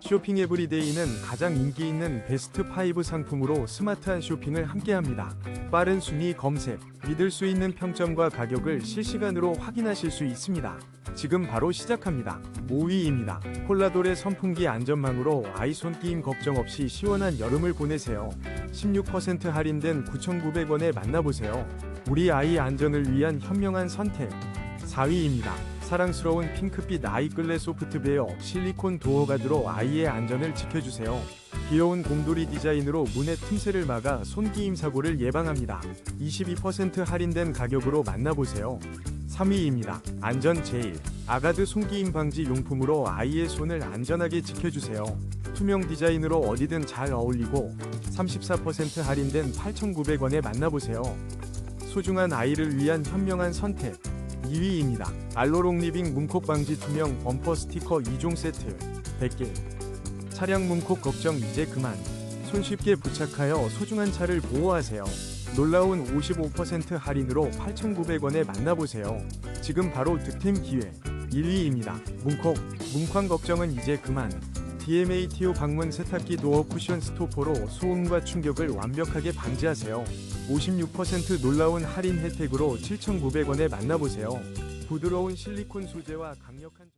쇼핑 에브리데이는 가장 인기 있는 베스트 5 상품으로 스마트한 쇼핑을 함께합니다. 빠른 순위 검색, 믿을 수 있는 평점과 가격을 실시간으로 확인하실 수 있습니다. 지금 바로 시작합니다. 5위입니다. 폴라돌의 선풍기 안전망으로 아이 손끼임 걱정 없이 시원한 여름을 보내세요. 16% 할인된 9,900원에 만나보세요. 우리 아이 안전을 위한 현명한 선택. 4위입니다. 사랑스러운 핑크빛 아이 끌레 소프트베어 실리콘 도어 가드로 아이의 안전을 지켜주세요. 귀여운 곰돌이 디자인으로 문의 틈새를 막아 손기임 사고를 예방합니다. 22% 할인된 가격으로 만나보세요. 3위입니다. 안전 제일 아가드 손기임 방지 용품으로 아이의 손을 안전하게 지켜주세요. 투명 디자인으로 어디든 잘 어울리고 34% 할인된 8,900원에 만나보세요. 소중한 아이를 위한 현명한 선택 2위입니다. 알로롱 리빙 문콕 방지 투명 범퍼 스티커 2종 세트 100개 차량 문콕 걱정 이제 그만 손쉽게 부착하여 소중한 차를 보호하세요. 놀라운 55% 할인으로 8,900원에 만나보세요. 지금 바로 득템 기회 1위입니다. 문콕 문쾅 걱정은 이제 그만 DMATO 방문 세탁기 도어 쿠션 스토퍼로 소음과 충격을 완벽하게 방지하세요. 56% 놀라운 할인 혜택으로 7,900원에 만나보세요. 부드러운 실리콘 소재와 강력한